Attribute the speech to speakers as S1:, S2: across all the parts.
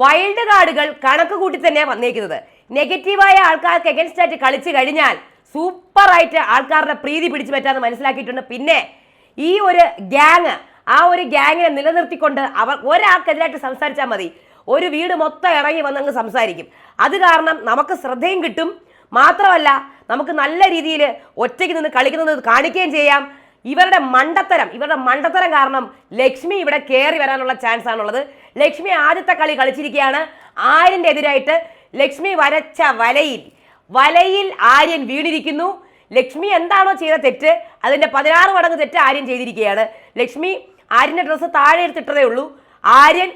S1: Wild കാർഡുകൾ കണക്ക് കൂട്ടി തന്നെയാണ് വന്നേക്കുന്നത്. നെഗറ്റീവായ ആൾക്കാർക്ക് എഗൻസ്റ്റ് ആയിട്ട് കളിച്ചു കഴിഞ്ഞാൽ സൂപ്പറായിട്ട് ആൾക്കാരുടെ പ്രീതി പിടിച്ചു പറ്റാന്ന് മനസ്സിലാക്കിയിട്ടുണ്ട്. പിന്നെ ഈ ഒരു ഗ്യാങ് ആ ഒരു ഗ്യാങ്ങിനെ നിലനിർത്തിക്കൊണ്ട് അവർ ഒരാൾക്കെതിരായിട്ട് സംസാരിച്ചാൽ മതി. ഒരു വീട് മൊത്തം ഇറങ്ങി വന്നങ്ങ് സംസാരിക്കും. അത് കാരണം നമുക്ക് ശ്രദ്ധയും കിട്ടും. മാത്രമല്ല നമുക്ക് നല്ല രീതിയിൽ ഒറ്റയ്ക്ക് നിന്ന് കളിക്കുന്നത് കാണിക്കുകയും ചെയ്യാം. ഇവരുടെ മണ്ടത്തരം ഇവരുടെ മണ്ടത്തരം കാരണം ലക്ഷ്മി ഇവിടെ കയറി വരാനുള്ള ചാൻസ് ആണുള്ളത്. ലക്ഷ്മി ആദ്യത്തെ കളി കളിച്ചിരിക്കുകയാണ്. ആര്യന്റെ എതിരായിട്ട് ലക്ഷ്മി വരച്ച വലയിൽ വലയിൽ ആര്യൻ വീണിരിക്കുന്നു. ലക്ഷ്മി എന്താണോ ചെയ്ത തെറ്റ് അതിന്റെ പതിനാറ് മടങ്ങ് തെറ്റ് ആര്യൻ ചെയ്തിരിക്കുകയാണ്. ലക്ഷ്മി ആര്യന്റെ ഡ്രസ്സ് താഴെ എടുത്തിട്ടതേ ഉള്ളൂ. ആര്യൻ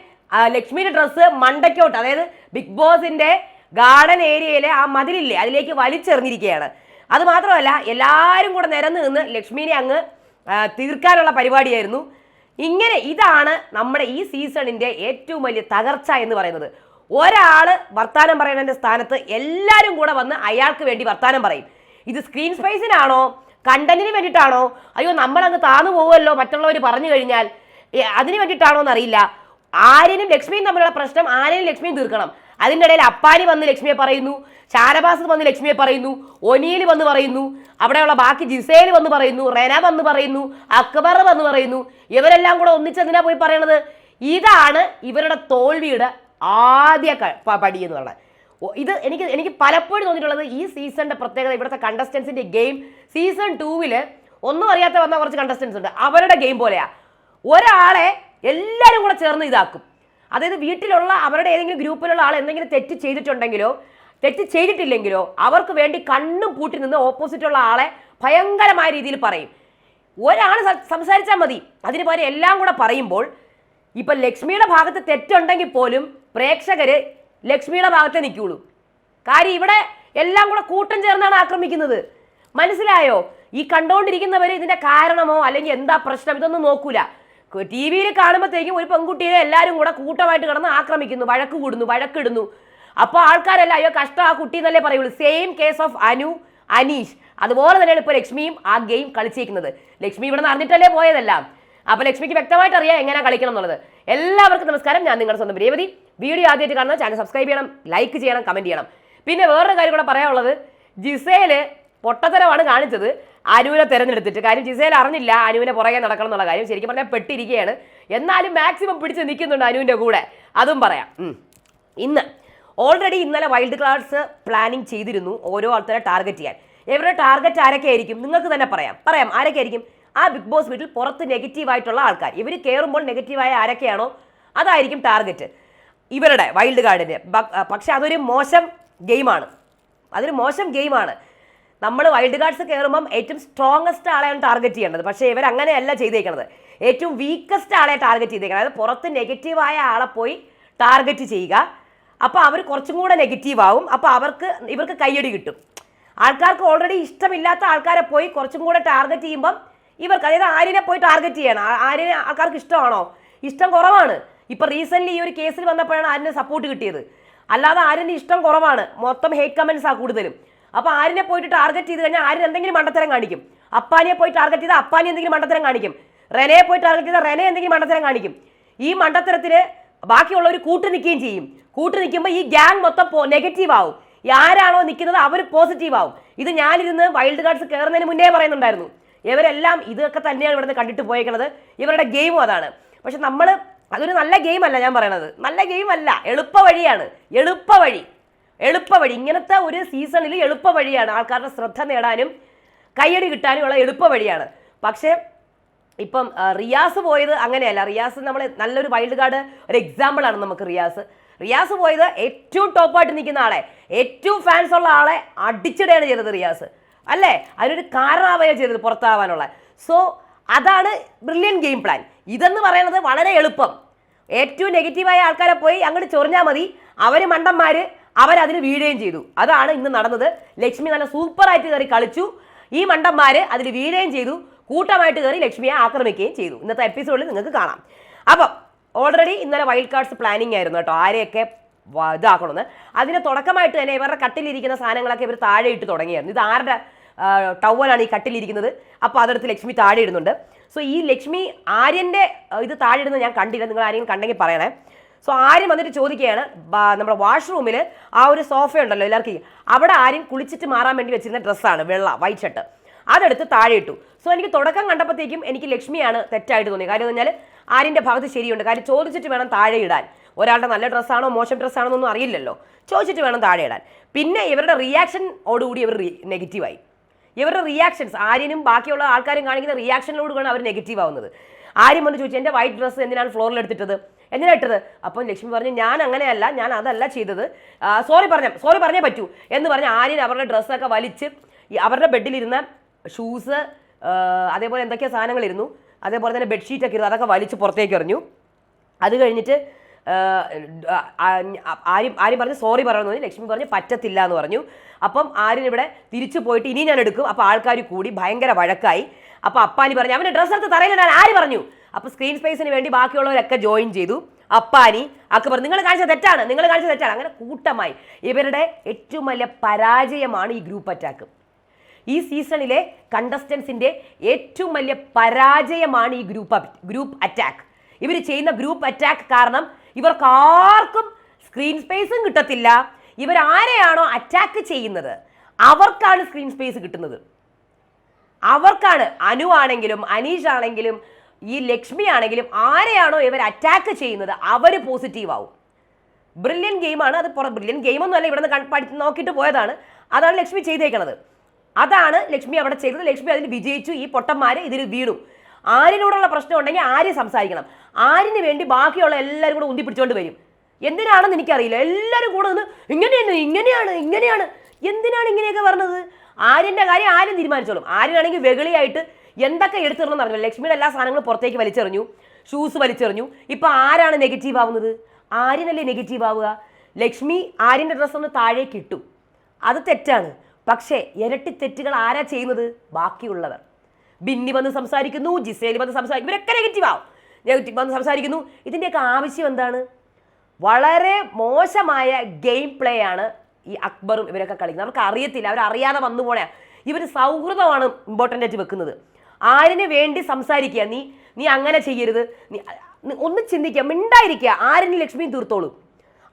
S1: ലക്ഷ്മിയുടെ ഡ്രസ്സ് മണ്ടയ്ക്കോട്ട് അതായത് ബിഗ് ബോസിന്റെ ഗാർഡൻ ഏരിയയിലെ ആ മതിലില്ലേ അതിലേക്ക് വലിച്ചെറിഞ്ഞിരിക്കുകയാണ്. അത് മാത്രമല്ല എല്ലാവരും കൂടെ നിരന്ന് നിന്ന് ലക്ഷ്മിനെ അങ്ങ് തീർക്കാനുള്ള പരിപാടിയായിരുന്നു. ഇങ്ങനെ ഇതാണ് നമ്മുടെ ഈ സീസണിന്റെ ഏറ്റവും വലിയ തകർച്ച എന്ന് പറയുന്നത്. ഒരാൾ വർത്താനം പറയുന്നതിന്റെ സ്ഥാനത്ത് എല്ലാവരും കൂടെ വന്ന് അയാൾക്ക് വേണ്ടി വർത്താനം പറയും. ഇത് സ്ക്രീൻ സ്പേസിനാണോ കണ്ടന്റിന് വേണ്ടിയിട്ടാണോ? അയ്യോ നമ്മളങ്ങ് താന്നു പോകുമല്ലോ മറ്റുള്ളവർ പറഞ്ഞു കഴിഞ്ഞാൽ. അതിന് വേണ്ടിയിട്ടാണോ എന്നറിയില്ല ആര്യനും ലക്ഷ്മിയും തമ്മിലുള്ള പ്രശ്നം ആര്യനും ലക്ഷ്മിയും തീർക്കണം. അതിന്റെ ഇടയിൽ അപ്പാനി വന്ന് ലക്ഷ്മിയെ പറയുന്നു ചാരബാസ് വന്ന് ലക്ഷ്മിയെ പറയുന്നു ഒനിയിൽ വന്ന് പറയുന്നു അവിടെയുള്ള ബാക്കി ജിസേൽ വന്ന് പറയുന്നു റെന വന്ന് പറയുന്നു അക്ബർ വന്ന് പറയുന്നു ഇവരെല്ലാം കൂടെ ഒന്നിച്ചെന്തിനാ പോയി പറയണത്? ഇതാണ് ഇവരുടെ തോൽവിയുടെ ആദ്യ പടി എന്ന് പറയുന്നത്. ഇത് എനിക്ക് എനിക്ക് പലപ്പോഴും തോന്നിയിട്ടുള്ളത് ഈ സീസണിന്റെ പ്രത്യേകത ഇവിടുത്തെ കണ്ടസ്റ്റൻസിന്റെ ഗെയിം സീസൺ ടൂവിൽ ഒന്നും അറിയാത്ത വന്ന കുറച്ച് കണ്ടസ്റ്റൻസ് ഉണ്ട്. അവരുടെ ഗെയിം പോലെയാ. ഒരാളെ എല്ലാവരും കൂടെ ചേർന്ന് ഇതാക്കും. അതായത് വീട്ടിലുള്ള അവരുടെ ഏതെങ്കിലും ഗ്രൂപ്പിലുള്ള ആൾ എന്തെങ്കിലും തെറ്റ് ചെയ്തിട്ടുണ്ടെങ്കിലോ തെറ്റ് ചെയ്തിട്ടില്ലെങ്കിലോ അവർക്ക് വേണ്ടി കണ്ണും പൂട്ടി നിന്ന് ഓപ്പോസിറ്റുള്ള ആളെ ഭയങ്കരമായ രീതിയിൽ പറയും. ഒരാൾ സംസാരിച്ചാൽ മതി. അതിന് പകരം എല്ലാം കൂടെ പറയുമ്പോൾ ഇപ്പൊ ലക്ഷ്മിയുടെ ഭാഗത്ത് തെറ്റുണ്ടെങ്കിൽ പോലും പ്രേക്ഷകര് ലക്ഷ്മിയുടെ ഭാഗത്തെ നിൽക്കുള്ളൂ. കാര്യം ഇവിടെ എല്ലാം കൂടെ കൂട്ടം ചേർന്നാണ് ആക്രമിക്കുന്നത്. മനസ്സിലായോ? ഈ കണ്ടുകൊണ്ടിരിക്കുന്നവർ ഇതിന്റെ കാരണമോ അല്ലെങ്കിൽ എന്താ പ്രശ്നം ഇതൊന്നും നോക്കൂല. ടി വിയിൽ കാണുമ്പോഴത്തേക്കും ഒരു പെൺകുട്ടിയെ എല്ലാവരും കൂടെ കൂട്ടമായിട്ട് കിടന്ന് ആക്രമിക്കുന്നു വഴക്ക് കൂടുന്നു വഴക്കിടുന്നു. അപ്പോൾ ആൾക്കാരല്ല അയ്യോ കഷ്ടം ആ കുട്ടി എന്നല്ലേ പറയുള്ളൂ. Same case of Anu Aneesh. അതുപോലെ തന്നെയാണ് ഇപ്പോൾ ലക്ഷ്മിയും ആ ഗെയിം കളിച്ചിരിക്കുന്നത്. ലക്ഷ്മി ഇവിടെ അറിഞ്ഞിട്ടല്ലേ പോയതെല്ലാം? അപ്പൊ ലക്ഷ്മിക്ക് വ്യക്തമായിട്ട് അറിയാം എങ്ങനെ കളിക്കണം എന്നുള്ളത്. എല്ലാവർക്കും നമസ്കാരം. ഞാൻ നിങ്ങളുടെ സ്വന്തം രേവതി. വീഡിയോ ആദ്യമായിട്ട് കാണുന്ന ചാനൽ സബ്സ്ക്രൈബ് ചെയ്യണം ലൈക്ക് ചെയ്യണം കമന്റ് ചെയ്യണം. പിന്നെ വേറൊരു കാര്യം കൂടെ പറയാനുള്ളത്. ജിസേൽ പൊട്ടത്തരമാണ് കാണിച്ചത്. അനുവിനെ തിരഞ്ഞെടുത്തിട്ട്. കാര്യം ജിസേൽ അറിഞ്ഞില്ല അനുവിനെ പുറകെ നടക്കണം എന്നുള്ള കാര്യം. ശരിക്കും പറഞ്ഞാൽ പെട്ടിരിക്കുകയാണ്. എന്നാലും മാക്സിമം പിടിച്ച് നിൽക്കുന്നുണ്ട് അനുവിന്റെ കൂടെ. അതും പറയാം. ഇന്ന് ഓൾറെഡി ഇന്നലെ വൈൽഡ് കാർഡ്സ് പ്ലാനിങ് ചെയ്തിരുന്നു ഓരോ ആൾക്കാരെ ടാർഗറ്റ് ചെയ്യാൻ. ഇവരുടെ ടാർഗറ്റ് ആരൊക്കെ ആയിരിക്കും നിങ്ങൾക്ക് തന്നെ പറയാം. പറയാം. ആരൊക്കെ ആയിരിക്കും ആ ബിഗ് ബോസ് വീട്ടിൽ പുറത്ത് നെഗറ്റീവ് ആയിട്ടുള്ള ആൾക്കാർ. ഇവർ കയറുമ്പോൾ നെഗറ്റീവായ ആരൊക്കെയാണോ? അതായിരിക്കും ടാർഗറ്റ് ഇവരുടെ വൈൽഡ് കാർഡിന്റെ പക്ഷെ അതൊരു മോശം ഗെയിമാണ് അതൊരു മോശം ഗെയിമാണ് നമ്മൾ വൈൽഡ് കാർഡ്സ് കയറുമ്പം ഏറ്റവും സ്ട്രോങ്ങസ്റ്റ് ആളെയാണ് ടാർഗറ്റ് ചെയ്യേണ്ടത്. പക്ഷേ ഇവർ അങ്ങനെയല്ല ചെയ്തേക്കുന്നത് ഏറ്റവും വീക്കസ്റ്റ് ആളെ ടാർഗറ്റ് ചെയ്തേക്കുന്നത് അതായത് പുറത്ത് നെഗറ്റീവായ ആളെ പോയി ടാർഗറ്റ് ചെയ്യുക. അപ്പോൾ അവർ കുറച്ചും കൂടെ നെഗറ്റീവ് ആവും. അപ്പോൾ അവർക്ക് ഇവർക്ക് കയ്യടി കിട്ടും. ആൾക്കാർക്ക് ഓൾറെഡി ഇഷ്ടമില്ലാത്ത ആൾക്കാരെ പോയി കുറച്ചും കൂടെ ടാർഗറ്റ് ചെയ്യുമ്പം ഇവർക്ക് അതായത് ആര്യനെ പോയി ടാർഗറ്റ് ചെയ്യണം. ആര്യനെ ആൾക്കാർക്ക് ഇഷ്ടമാണോ? ഇഷ്ടം കുറവാണ്. ഇപ്പോൾ റീസെന്റ് ഈ ഒരു കേസിൽ വന്നപ്പോഴാണ് ആര്യനെ സപ്പോർട്ട് കിട്ടിയത്. അല്ലാതെ ആര്യന്റെ ഇഷ്ടം കുറവാണ്. മൊത്തം ഹേറ്റ് കമന്റ്സ് ആ കൂടുതലും. അപ്പൊ ആരിനെ പോയിട്ട് ടാർഗറ്റ് ചെയ്ത് കഴിഞ്ഞാൽ ആരും എന്തെങ്കിലും മണ്ടത്തരം കാണിക്കും? അപ്പാനിയെ പോയി ടാർഗറ്റ് ചെയ്താൽ അപ്പാനി എന്തെങ്കിലും മണ്ടത്തരം കാണിക്കും. റെനയെ പോയി ടാർഗറ്റ് ചെയ്താൽ റെനെ എന്തെങ്കിലും മണ്ടത്തരം കാണിക്കും. ഈ മണ്ടത്തരത്തിന് ബാക്കിയുള്ളവർ കൂട്ടു നിൽക്കുകയും ചെയ്യും. കൂട്ടു നിൽക്കുമ്പോൾ ഈ ഗ്യാങ് മൊത്തം നെഗറ്റീവ് ആവും. ആരാണോ നിൽക്കുന്നത് അവർ പോസിറ്റീവ് ആവും. ഇത് ഞാനിരുന്ന് വൈൽഡ് കാർഡ്സ് കയറുന്നതിന് മുന്നേ പറയുന്നുണ്ടായിരുന്നു. ഇവരെല്ലാം ഇതൊക്കെ തന്നെയാണ് ഇവിടുന്ന് കണ്ടിട്ട് പോയേക്കുന്നത് ഇവരുടെ ഗെയിമും അതാണ്. പക്ഷെ നമ്മൾ അതൊരു നല്ല ഗെയിം അല്ല ഞാൻ പറയണത്. നല്ല ഗെയിം അല്ല. എളുപ്പ വഴിയാണ്. എളുപ്പ വഴി. എളുപ്പ വഴി ഇങ്ങനത്തെ ഒരു സീസണിൽ എളുപ്പവഴിയാണ് ആൾക്കാരുടെ ശ്രദ്ധ നേടാനും കയ്യടി കിട്ടാനും ഉള്ള എളുപ്പ വഴിയാണ് പക്ഷേ ഇപ്പം റിയാസ് പോയത് അങ്ങനെയല്ല. റിയാസ് നമ്മൾ നല്ലൊരു വൈൽഡ് കാർഡ് ഒരു എക്സാമ്പിൾ ആണ് നമുക്ക് റിയാസ്. റിയാസ് പോയത് ഏറ്റവും ടോപ്പായിട്ട് നിൽക്കുന്ന ആളെ ഏറ്റവും ഫാൻസ് ഉള്ള ആളെ അടിച്ചിടുകയാണ് ചെയ്തത് റിയാസ്. അല്ലേ? അതിനൊരു കാരണമാവുകയാണ് ചെയ്തത് പുറത്താവാനുള്ള. സോ അതാണ് ബ്രില്യൻ ഗെയിം പ്ലാൻ ഇതെന്ന് പറയുന്നത് വളരെ എളുപ്പം. ഏറ്റവും നെഗറ്റീവായ ആൾക്കാരെ പോയി അങ്ങോട്ട് ചൊറിഞ്ഞാൽ മതി. അവർ മണ്ടന്മാര് അവരതിന് വീഴുകയും ചെയ്തു. അതാണ് ഇന്ന് നടന്നത്. ലക്ഷ്മി നല്ല സൂപ്പറായിട്ട് കയറി കളിച്ചു. ഈ മണ്ടന്മാര് അതിൽ വീഴുകയും ചെയ്തു. കൂട്ടമായിട്ട് കയറി ലക്ഷ്മിയെ ആക്രമിക്കുകയും ചെയ്തു. ഇന്നത്തെ എപ്പിസോഡിൽ നിങ്ങൾക്ക് കാണാം. അപ്പം ഓൾറെഡി ഇന്നലെ വൈൽഡ് കാർഡ്സ് പ്ലാനിങ് ആയിരുന്നു കേട്ടോ. ആരെയൊക്കെ ഇതാക്കണമെന്ന് അതിന് തുടക്കമായിട്ട് തന്നെ ഇവരുടെ കട്ടിലിരിക്കുന്ന സാധനങ്ങളൊക്കെ ഇവർ താഴെ ഇട്ട് തുടങ്ങിയായിരുന്നു. ഇത് ആരുടെ ടവലാണ് ഈ കട്ടിലിരിക്കുന്നത്? അപ്പോൾ അതെടുത്ത് ലക്ഷ്മി താഴെ ഇടുന്നുണ്ട്. സോ ഈ ലക്ഷ്മി ആര്യന്റെ ഇത് താഴെ ഇടുന്നത് ഞാൻ കണ്ടില്ല. നിങ്ങൾ ആരെങ്കിലും കണ്ടെങ്കിൽ പറയണേ. സോ ആരും വന്നിട്ട് ചോദിക്കുകയാണ് നമ്മുടെ വാഷ്റൂമിൽ ആ ഒരു സോഫ ഉണ്ടല്ലോ എല്ലാവർക്കും അവിടെ ആരും കുളിച്ചിട്ട് മാറാൻ വേണ്ടി വെച്ചിരുന്ന ഡ്രസ്സാണ് വെള്ള വൈറ്റ് ഷർട്ട് അതെടുത്ത് താഴെ ഇട്ടു സോ എനിക്ക് തുടക്കം കണ്ടപ്പോഴത്തേക്കും എനിക്ക് ലക്ഷ്മിയാണ് തെറ്റായിട്ട് തോന്നി കാര്യം എന്ന് പറഞ്ഞാൽ ആരിന്റെ ഭാഗത്ത് ശരിയുണ്ട്. കാര്യം ചോദിച്ചിട്ട് വേണം താഴെ ഇടാൻ. ഒരാളുടെ നല്ല ഡ്രസ്സാണോ മോശം ഡ്രസ്സാണോ എന്നൊന്നും അറിയില്ലല്ലോ. ചോദിച്ചിട്ട് വേണം താഴെ ഇടാൻ. പിന്നെ ഇവരുടെ റിയാക്ഷനോടുകൂടി ഇവർ നെഗറ്റീവായി ഇവരുടെ റിയാക്ഷൻസ് ആരിനും ബാക്കിയുള്ള ആൾക്കാരും കാണിക്കുന്ന റിയാക്ഷനിലോടുകൂടിയാണ് അവർ നെഗറ്റീവ് ആവുന്നത്. ആര്യം വന്ന് ചോദിച്ചു എന്റെ വൈറ്റ് ഡ്രസ്സ് എന്തിനാണ് ഫ്ലോറിൽ എടുത്തിട്ടത്? എന്തിനാ ഇട്ടത്? അപ്പോൾ ലക്ഷ്മി പറഞ്ഞു ഞാൻ അങ്ങനെയല്ല ഞാൻ അതല്ല ചെയ്തത്. സോറി പറഞ്ഞ സോറി പറഞ്ഞേ പറ്റൂ. എന്ന് പറഞ്ഞ് ആര്യൻ അവരുടെ ഡ്രസ്സൊക്കെ വലിച്ച് അവരുടെ ബെഡിലിരുന്ന ഷൂസ് അതേപോലെ എന്തൊക്കെയോ സാധനങ്ങളിരുന്നു അതേപോലെ തന്നെ ബെഡ്ഷീറ്റൊക്കെ ഇരുന്നു. അതൊക്കെ വലിച്ച് പുറത്തേക്ക് എറിഞ്ഞു. അത് കഴിഞ്ഞിട്ട് ആര്യം ആര്യം പറഞ്ഞ് സോറി പറയണമെന്ന് പറഞ്ഞു. ലക്ഷ്മി പറഞ്ഞ് പറ്റത്തില്ല എന്ന് പറഞ്ഞു. അപ്പം ആര്യൻ ഇവിടെ തിരിച്ചു പോയിട്ട് ഇനി ഞാൻ എടുക്കും. അപ്പോൾ ആൾക്കാർ കൂടി ഭയങ്കര വഴക്കായി. അപ്പോൾ അപ്പാനി പറഞ്ഞു അവന്റെ ഡ്രസ്സ് എടുത്ത് തറയിലിടാൻ ആര് പറഞ്ഞു? അപ്പോൾ സ്ക്രീൻ സ്പേസിന് വേണ്ടി ബാക്കിയുള്ളവരൊക്കെ ജോയിൻ ചെയ്തു. അപ്പാനി പറഞ്ഞു നിങ്ങൾ കാണിച്ച തെറ്റാണ് നിങ്ങൾ കാണിച്ച തെറ്റാണ്. അങ്ങനെ കൂട്ടമായി. ഇവരുടെ ഏറ്റവും വലിയ പരാജയമാണ് ഈ ഗ്രൂപ്പ് അറ്റാക്ക് ഈ സീസണിലെ കണ്ടസ്റ്റൻസിന്റെ ഏറ്റവും വലിയ പരാജയമാണ് ഈ ഗ്രൂപ്പ് ഗ്രൂപ്പ് അറ്റാക്ക് ഇവർ ചെയ്യുന്ന ഗ്രൂപ്പ് അറ്റാക്ക് കാരണം ഇവർക്ക് ആർക്കും സ്ക്രീൻ സ്പേസും കിട്ടത്തില്ല. ഇവർ ആരെയാണോ അറ്റാക്ക് ചെയ്യുന്നത്? അവർക്കാണ് സ്ക്രീൻ സ്പേസ് കിട്ടുന്നത്. അവർക്കാണ് അനു ആണെങ്കിലും അനീഷ് ആണെങ്കിലും ഈ ലക്ഷ്മി ആണെങ്കിലും ആരെയാണോ ഇവർ അറ്റാക്ക് ചെയ്യുന്നത് അവർ പോസിറ്റീവ് ആവും. ബ്രില്യൻ ഗെയിമാണ് അത് പുറ ബ്രില്യൻ ഗെയിമൊന്നും അല്ല. ഇവിടെ നിന്ന് പഠി നോക്കിയിട്ട് പോയതാണ്. അതാണ് ലക്ഷ്മി ചെയ്തേക്കണത്. അതാണ് ലക്ഷ്മി അവിടെ ചെയ്തത്. ലക്ഷ്മി അതിൽ വിജയിച്ചു. ഈ പൊട്ടന്മാർ ഇതിൽ വീണു. ആരിനോടുള്ള പ്രശ്നം ഉണ്ടെങ്കിൽ ആര് സംസാരിക്കണം? ആരിന് വേണ്ടി ബാക്കിയുള്ള എല്ലാവരും കൂടെ ഉന്തി പിടിച്ചോണ്ട് വരും. എന്തിനാണെന്ന് എനിക്കറിയില്ല. എല്ലാവരും കൂടെ നിന്ന് ഇങ്ങനെയാണ് ഇങ്ങനെയാണ് ഇങ്ങനെയാണ്. എന്തിനാണ് ഇങ്ങനെയൊക്കെ പറഞ്ഞത്? ആര്യന്റെ കാര്യം ആരും തീരുമാനിച്ചോളും. ആര്യനാണെങ്കിൽ വെകളിയായിട്ട് എന്തൊക്കെ എടുത്തിടണം പറഞ്ഞു ലക്ഷ്മിയുടെ എല്ലാ സാധനങ്ങളും പുറത്തേക്ക് വലിച്ചെറിഞ്ഞു. ഷൂസ് വലിച്ചെറിഞ്ഞു. ഇപ്പൊ ആരാണ് നെഗറ്റീവ് ആവുന്നത്? ആര്യനല്ലേ നെഗറ്റീവ് ആവുക? ലക്ഷ്മി ആര്യന്റെ ഡ്രസ്സ് ഒന്ന് താഴേക്ക് ഇട്ടു. അത് തെറ്റാണ്. പക്ഷേ ഇരട്ടി തെറ്റുകൾ ആരാ ചെയ്യുന്നത്? ബാക്കിയുള്ളവർ. ബിന്നി വന്ന് സംസാരിക്കുന്നു ജിസേലി വന്ന് സംസാരിക്കും ഇവരൊക്കെ നെഗറ്റീവ് ആവും. നെഗറ്റീവ് വന്ന് സംസാരിക്കുന്നു. ഇതിന്റെയൊക്കെ ആവശ്യം എന്താണ്? വളരെ മോശമായ ഗെയിം പ്ലേ ആണ് ഈ അക്ബറും ഇവരൊക്കെ കളിക്കുന്നത്. അവർക്ക് അറിയത്തില്ല. അവരറിയാതെ വന്നു പോണേ ഇവർ സൗഹൃദമാണ് ഇമ്പോർട്ടന്റ് ആയിട്ട് വെക്കുന്നത്. ആരിന് വേണ്ടി സംസാരിക്കുക? നീ നീ അങ്ങനെ ചെയ്യരുത്. നീ ഒന്ന് ചിന്തിക്കുക. മിണ്ടായിരിക്കുക. ആരിന് ലക്ഷ്മിയും തീർത്തോളൂ.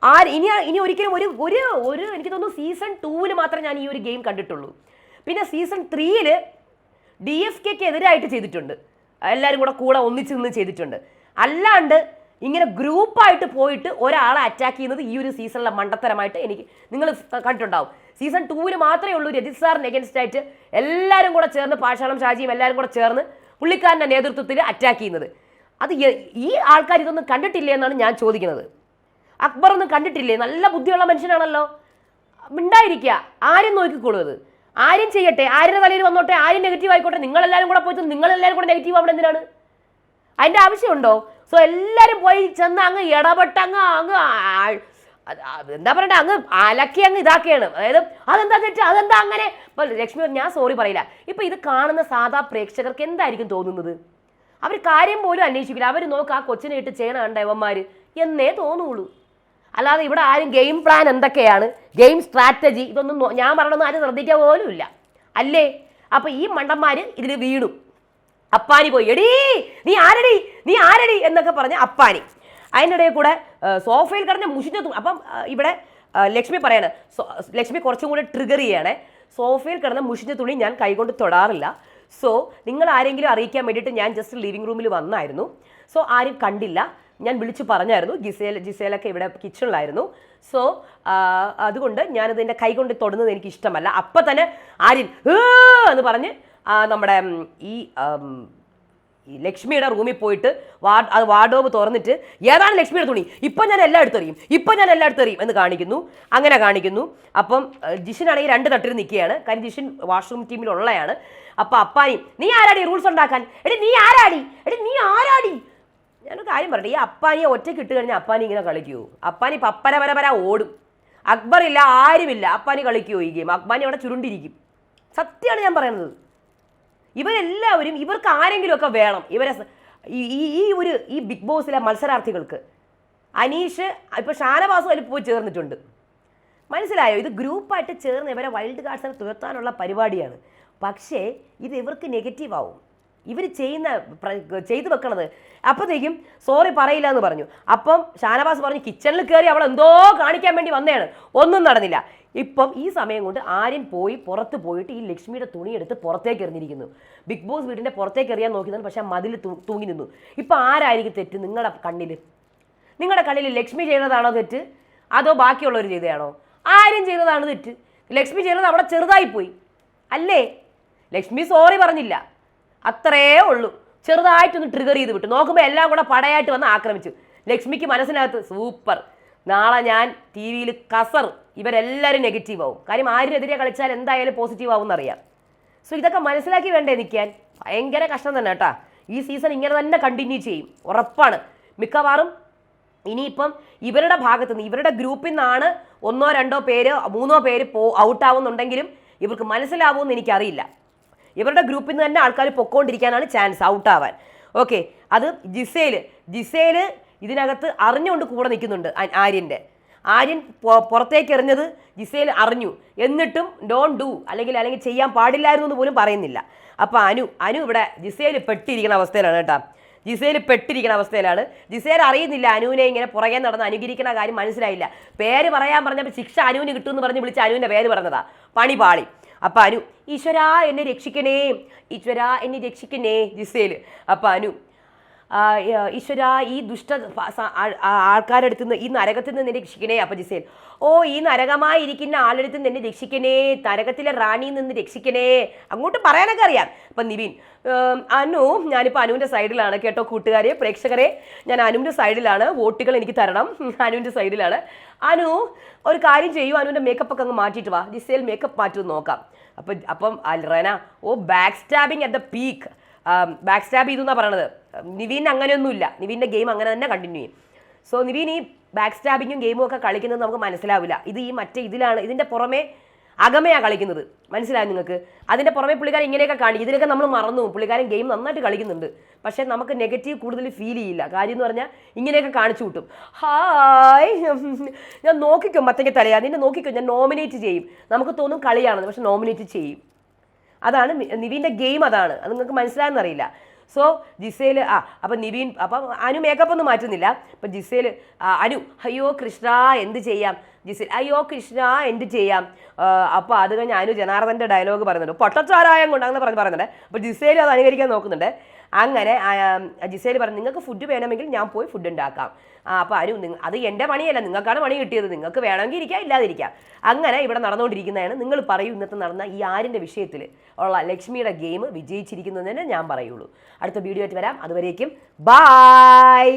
S1: ആര് ഇനി ഇനി ഒരിക്കലും ഒരു ഒരു ഒരു എനിക്ക് തോന്നുന്നു സീസൺ ടൂവിൽ മാത്രമേ ഞാൻ ഈ ഒരു ഗെയിം കണ്ടിട്ടുള്ളൂ. പിന്നെ സീസൺ ത്രീയിൽ ഡി എഫ് കെക്ക് എതിരായിട്ട് ചെയ്തിട്ടുണ്ട്. എല്ലാവരും കൂടെ കൂടെ ഒന്നിച്ച് നിന്ന് ചെയ്തിട്ടുണ്ട്. അല്ലാണ്ട് ഇങ്ങനെ ഗ്രൂപ്പായിട്ട് പോയിട്ട് ഒരാളെ അറ്റാക്ക് ചെയ്യുന്നത് ഈ ഒരു സീസണിലെ മണ്ടത്തരമായിട്ട് എനിക്ക് നിങ്ങൾ കണ്ടിട്ടുണ്ടാവും. സീസൺ ടൂവിന് മാത്രമേ ഉള്ളൂ രജിത് സാറിന് എഗൻസ്റ്റ് ആയിട്ട് എല്ലാവരും കൂടെ ചേർന്ന് പാഷാളം ഷാജിയും എല്ലാവരും കൂടെ ചേർന്ന് പുള്ളിക്കാരന്റെ നേതൃത്വത്തിൽ അറ്റാക്ക് ചെയ്യുന്നത്. അത് ഈ ആൾക്കാർ ഇതൊന്നും കണ്ടിട്ടില്ലേ എന്നാണ് ഞാൻ ചോദിക്കുന്നത്. അക്ബർ ഒന്നും കണ്ടിട്ടില്ലേ? നല്ല ബുദ്ധിയുള്ള മനുഷ്യനാണല്ലോ. ഉണ്ടായിരിക്കുക ആരും നോക്കിക്കോളൂ അത് ആരും ചെയ്യട്ടെ. ആരുടെ തലയിൽ വന്നോട്ടെ? ആരും നെഗറ്റീവ് ആയിക്കോട്ടെ. നിങ്ങളെല്ലാവരും കൂടെ പോയിട്ട് നിങ്ങളെല്ലാവരും കൂടെ നെഗറ്റീവ് ആവണം എന്തിനാണ്? അതിന്റെ ആവശ്യമുണ്ടോ? സോ എല്ലാവരും പോയി ചെന്ന് അങ്ങ് ഇടപെട്ട് അങ്ങ് അങ്ങ് എന്താ പറയണ്ട അങ്ങ് അലക്കി അങ്ങ് ഇതാക്കിയാണ്. അതായത് അതെന്താ തെറ്റ്? അതെന്താ അങ്ങനെ? ലക്ഷ്മി ഞാൻ സോറി പറയില്ല. ഇപ്പൊ ഇത് കാണുന്ന സാധാ പ്രേക്ഷകർക്ക് എന്തായിരിക്കും തോന്നുന്നത്? അവർ കാര്യം പോലും അന്വേഷിക്കില്ല. അവർ നോക്ക് ആ കൊച്ചിനെ ഇട്ട് ചെയ്യണ കണ്ട എന്നേ തോന്നുള്ളൂ. അല്ലാതെ ഇവിടെ ആരും ഗെയിം പ്ലാൻ എന്തൊക്കെയാണ്? ഗെയിം സ്ട്രാറ്റജി ഇതൊന്നും ഞാൻ പറയണമെന്ന് ആരും ശ്രദ്ധിക്കുക പോലും ഇല്ല. അല്ലേ? അപ്പൊ ഈ മണ്ടന്മാര് ഇതിൽ വീണു. അപ്പാനി പോയി. എടീ നീ ആരടി? നീ ആരടി? എന്നൊക്കെ പറഞ്ഞ അപ്പാനി. അതിനിടയിൽ കൂടെ സോഫയിൽ കിടന്ന് മുഷിഞ്ഞ അപ്പം ഇവിടെ ലക്ഷ്മി പറയാണ് ലക്ഷ്മി കുറച്ചും കൂടെ ട്രിഗർ ചെയ്യണേ. സോഫയിൽ കിടന്ന് മുഷിഞ്ഞ തുണി ഞാൻ കൈകൊണ്ട് തൊടാറില്ല. സോ നിങ്ങൾ ആരെങ്കിലും അറിയിക്കാൻ വേണ്ടിയിട്ട് ഞാൻ ജസ്റ്റ് ലിവിംഗ് റൂമിൽ വന്നായിരുന്നു. സോ ആരും കണ്ടില്ല. ഞാൻ വിളിച്ചു പറഞ്ഞായിരുന്നു. ജിസേൽ ജിസേലൊക്കെ ഇവിടെ കിച്ചണിലായിരുന്നു സോ അതുകൊണ്ട് ഞാനത് എന്റെ കൈകൊണ്ട് തൊടുന്നത് എനിക്ക് ഇഷ്ടമല്ല. അപ്പം തന്നെ ആര്യൻ എന്ന് പറഞ്ഞ് നമ്മുടെ ഈ ഈ ലക്ഷ്മിയുടെ റൂമിൽ പോയിട്ട് വാർഡ് അത് വാർഡോബ് തുറന്നിട്ട് ഏതാണ് ലക്ഷ്മിയുടെ തുണി? ഇപ്പം ഞാൻ എല്ലാം എടുത്തെറിയും ഇപ്പം ഞാൻ എല്ലാം എടുത്തെറിയും എന്ന് കാണിക്കുന്നു. അങ്ങനെ കാണിക്കുന്നു. അപ്പം ജിഷിനാണെങ്കിൽ രണ്ട് തട്ടിൽ നിൽക്കുകയാണ്. കാര്യം ജിഷിൻ വാഷ്റൂം ടീമിലുള്ളയാണ്. അപ്പം അപ്പാനി നീ ആരാടി റൂൾസ് ഉണ്ടാക്കാൻ? എടി നീ ആരാടി? എടി നീ ആരാടി? ഞാനൊരു കാര്യം പറഞ്ഞു ഈ അപ്പാനിയെ ഒറ്റയ്ക്ക് ഇട്ട് കഴിഞ്ഞാൽ അപ്പാനി ഇങ്ങനെ കളിക്കൂ. അപ്പാനി പപ്പര പര ഓടും. അക്ബർ ഇല്ല ആരുമില്ല. അപ്പാനി കളിക്കുമോ ഈ ഗെയിം. അപ്പാനി അവിടെ ചുരുണ്ടിരിക്കും. സത്യമാണ് ഞാൻ പറയുന്നത്. ഇവരെല്ലാവരും ഇവർക്ക് ആരെങ്കിലുമൊക്കെ വേണം. ഇവരെ ഈ- ഈ ഒരു ഈ ബിഗ് ബോസിലെ മത്സരാർത്ഥികൾക്ക്. അനീഷ് ഇപ്പോൾ ഷാനവാസും അതിൽ പോയി ചേർന്നിട്ടുണ്ട്. മനസ്സിലായോ? ഇത് ഗ്രൂപ്പായിട്ട് ചേർന്ന് ഇവരെ വൈൽഡ് കാർഡ്സിനെ തുരത്താനുള്ള പരിപാടിയാണ്. പക്ഷേ ഇത് ഇവർക്ക് നെഗറ്റീവ് ആവും. ഇവർ ചെയ്യുന്ന ചെയ്തു വെക്കണത്. അപ്പോഴത്തേക്കും സോറി പറയില്ല എന്ന് പറഞ്ഞു. അപ്പം ഷാനവാസ് പറഞ്ഞു കിച്ചണിൽ കയറി അവൾ എന്തോ കാണിക്കാൻ വേണ്ടി വന്നതാണ്. ഒന്നും നടന്നില്ല. ഇപ്പം ഈ സമയം കൊണ്ട് ആര്യൻ പോയി പുറത്ത് പോയിട്ട് ഈ ലക്ഷ്മിയുടെ തുണിയെടുത്ത് പുറത്തേക്ക് എറിഞ്ഞിരിക്കുന്നു. ബിഗ് ബോസ് വീടിന്റെ പുറത്തേക്ക് എറിയാൻ നോക്കിയതാണ് പക്ഷേ മതിൽ തൂങ്ങി നിന്നു. ഇപ്പം ആരായിരിക്കും തെറ്റ്? നിങ്ങളുടെ കണ്ണിൽ നിങ്ങളുടെ കണ്ണിൽ ലക്ഷ്മി ചെയ്യുന്നതാണോ തെറ്റ്? അതോ ബാക്കിയുള്ളവർ ചെയ്തതാണോ? ആരും ചെയ്തതാണ് തെറ്റ്. ലക്ഷ്മി ചെയ്യുന്നത് അവിടെ ചെറുതായി പോയി. അല്ലേ? ലക്ഷ്മി സോറി പറഞ്ഞില്ല. അത്രേ ഉള്ളൂ. ചെറുതായിട്ടൊന്ന് ട്രിഗർ ചെയ്ത് വിട്ടു. നോക്കുമ്പോൾ എല്ലാം കൂടെ പടയായിട്ട് വന്ന് ആക്രമിച്ചു. ലക്ഷ്മിക്ക് മനസ്സിനകത്ത് സൂപ്പർ നാളെ ഞാൻ ടി വിയിൽ കസർ. ഇവരെല്ലാവരും നെഗറ്റീവ് ആവും. കാര്യം ആരിനെതിരെ കളിച്ചാൽ എന്തായാലും പോസിറ്റീവ് ആവും എന്നറിയാം സോ ഇതൊക്കെ മനസ്സിലാക്കി വേണ്ടേ നിൽക്കാൻ ഭയങ്കര കഷ്ടം തന്നെ കേട്ടാ. ഈ സീസൺ ഇങ്ങനെ തന്നെ കണ്ടിന്യൂ ചെയ്യും. ഉറപ്പാണ്. മിക്കവാറും ഇനിയിപ്പം ഇവരുടെ ഭാഗത്ത് നിന്ന് ഇവരുടെ ഗ്രൂപ്പിൽ നിന്നാണ് ഒന്നോ രണ്ടോ പേര് മൂന്നോ പേര് പോ ഔട്ടാവുന്നുണ്ടെങ്കിലും ഇവർക്ക് മനസ്സിലാവുമെന്ന് എനിക്കറിയില്ല. ഇവരുടെ ഗ്രൂപ്പിൽ നിന്ന് തന്നെ ആൾക്കാർ പൊക്കോണ്ടിരിക്കാനാണ് ചാൻസ് ഔട്ടാവാൻ ഓക്കെ അത് ജിസേൽ ജിസേൽ ഇതിനകത്ത് അറിഞ്ഞുകൊണ്ട് കൂടെ നിൽക്കുന്നുണ്ട് ആര്യന്റെ. ആര്യൻ പുറത്തേക്ക് എറിഞ്ഞത് ജിസേൽ അറിഞ്ഞു. എന്നിട്ടും ഡോൺ ഡു അല്ലെങ്കിൽ അല്ലെങ്കിൽ ചെയ്യാൻ പാടില്ലായിരുന്നു എന്ന് പോലും പറയുന്നില്ല. അപ്പോൾ അനു അനു ഇവിടെ ജിസേൽ പെട്ടിരിക്കുന്ന അവസ്ഥയിലാണ് കേട്ടോ. ജിസേൽ പെട്ടിരിക്കുന്ന അവസ്ഥയിലാണ്. ജിസേൽ അറിയുന്നില്ല അനുവിനെ ഇങ്ങനെ പുറകെ നടന്ന് അനുകരിക്കുന്ന കാര്യം മനസ്സിലായില്ല. പേര് പറയാൻ പറഞ്ഞപ്പോൾ ശിക്ഷ അനുവിന് കിട്ടുമെന്ന് പറഞ്ഞ് വിളിച്ച് അനുവിന്റെ പേര് പറഞ്ഞതാ. പണി പാളി അപ്പം അനു ഈശ്വര എന്നെ രക്ഷിക്കണേ. ഈശ്വര എന്നെ രക്ഷിക്കണേ ജിസേൽ അപ്പം അനു ഈശ്വര ഈ ദുഷ്ട ആൾക്കാരുടെ നിന്ന് ഈ നരകത്തിൽ നിന്ന് എന്നെ രക്ഷിക്കണേ അപ്പൊ ജിസേൽ ഓ ഈ നരകമായി ഇരിക്കുന്ന ആളെടുത്ത് നിന്ന് രക്ഷിക്കണേ നരകത്തിലെ റാണിയിൽ നിന്ന് രക്ഷിക്കണേ. അങ്ങോട്ട് പറയാനൊക്കെ അറിയാം. അപ്പൊ നിവിൻ അനു ഞാനിപ്പോൾ അനുവിന്റെ സൈഡിലാണ് കേട്ടോ കൂട്ടുകാരെ പ്രേക്ഷകരെ. ഞാൻ അനുവിന്റെ സൈഡിലാണ് വോട്ടുകൾ എനിക്ക് തരണം. അനുവിന്റെ സൈഡിലാണ്. അനു ഒരു കാര്യം ചെയ്യൂ അനുവിന്റെ മേക്കപ്പ് ഒക്കെ അങ്ങ് മാറ്റിയിട്ട് വാ. ജിസേൽ മേക്കപ്പ് മാറ്റി നോക്കാം. അപ്പം അപ്പം അൽറന ഓ back stabbing at the peak back stab ചെയ്തു എന്നാണ് പറയണത്. നിവീൻ അങ്ങനെയൊന്നുമില്ല. നിവീന്റെ ഗെയിം അങ്ങനെ തന്നെ കണ്ടിന്യൂ ചെയ്യും. സോ നിവീൻ ഈ ബാക്ക് സ്റ്റാബിങ്ങും ഗെയിമും ഒക്കെ കളിക്കുന്നത് നമുക്ക് മനസ്സിലാവില്ല. ഇത് ഈ മറ്റേ ഇതിലാണ് ഇതിന്റെ പുറമേ അകമയാണ് കളിക്കുന്നത്. മനസ്സിലായി നിങ്ങൾക്ക്? അതിന്റെ പുറമെ പുള്ളിക്കാരൻ ഇങ്ങനെയൊക്കെ കാണിക്കും ഇതിലൊക്കെ നമ്മൾ മറന്നു. പുള്ളിക്കാരൻ ഗെയിം നന്നായിട്ട് കളിക്കുന്നുണ്ട്. പക്ഷേ നമുക്ക് നെഗറ്റീവ് കൂടുതൽ ഫീൽ ചെയ്യില്ല. കാര്യം എന്ന് പറഞ്ഞാൽ ഇങ്ങനെയൊക്കെ കാണിച്ചു കൂട്ടും. ഹായ് ഞാൻ നോക്കിക്കോ മത്തങ്ങ തലയാ. നിന്നെ നോക്കിക്കോ ഞാൻ നോമിനേറ്റ് ചെയ്യും. നമുക്ക് തോന്നും കളിയാണെന്ന് പക്ഷെ നോമിനേറ്റ് ചെയ്യും. അതാണ് നിവിന്റെ ഗെയിം അതാണ്. അത് നിങ്ങൾക്ക് മനസ്സിലായെന്നറിയില്ല സോ ജിസേൽ ആ അപ്പം നിവീൻ അപ്പം അനു മേക്കപ്പ് ഒന്നും മാറ്റുന്നില്ല. അപ്പം ജിസേൽ അനു അയ്യോ കൃഷ്ണ എന്ത് ചെയ്യാം? ജിസേൽ അയ്യോ കൃഷ്ണ എന്ത് ചെയ്യാം? അപ്പോൾ അത് കഴിഞ്ഞ് അനു ജനാർദ്ദന്റെ ഡയലോഗ് പറയുന്നുണ്ട്. പൊട്ടച്ചാരായം കൊണ്ട് അങ്ങനെ പറഞ്ഞ് പറയുന്നുണ്ട്. അപ്പോൾ ജിസേൽ അത് അനുകരിക്കാൻ നോക്കുന്നുണ്ട്. അങ്ങനെ ജിസേൽ പറഞ്ഞു നിങ്ങൾക്ക് ഫുഡ് വേണമെങ്കിൽ ഞാൻ പോയി ഫുഡ് ഉണ്ടാക്കാം. അപ്പോൾ നിങ്ങൾ അത് എന്റെ പണിയല്ല നിങ്ങൾക്കാണ് പണി കിട്ടിയത്. നിങ്ങൾക്ക് വേണമെങ്കിൽ ഇരിക്കാം ഇല്ലാതിരിക്കാം. അങ്ങനെ ഇവിടെ നടന്നുകൊണ്ടിരിക്കുന്നതാണ്. നിങ്ങൾ പറയൂ ഇന്നത്തെ നടന്ന ഈ ആരിന്റെ വിഷയത്തിൽ ഉള്ള ലക്ഷ്മിയുടെ ഗെയിം വിജയിച്ചിരിക്കുന്നതിന് ഞാൻ പറയുള്ളൂ. അടുത്ത വീഡിയോ ആയിട്ട് വരാം. അതുവരേക്കും ബായ്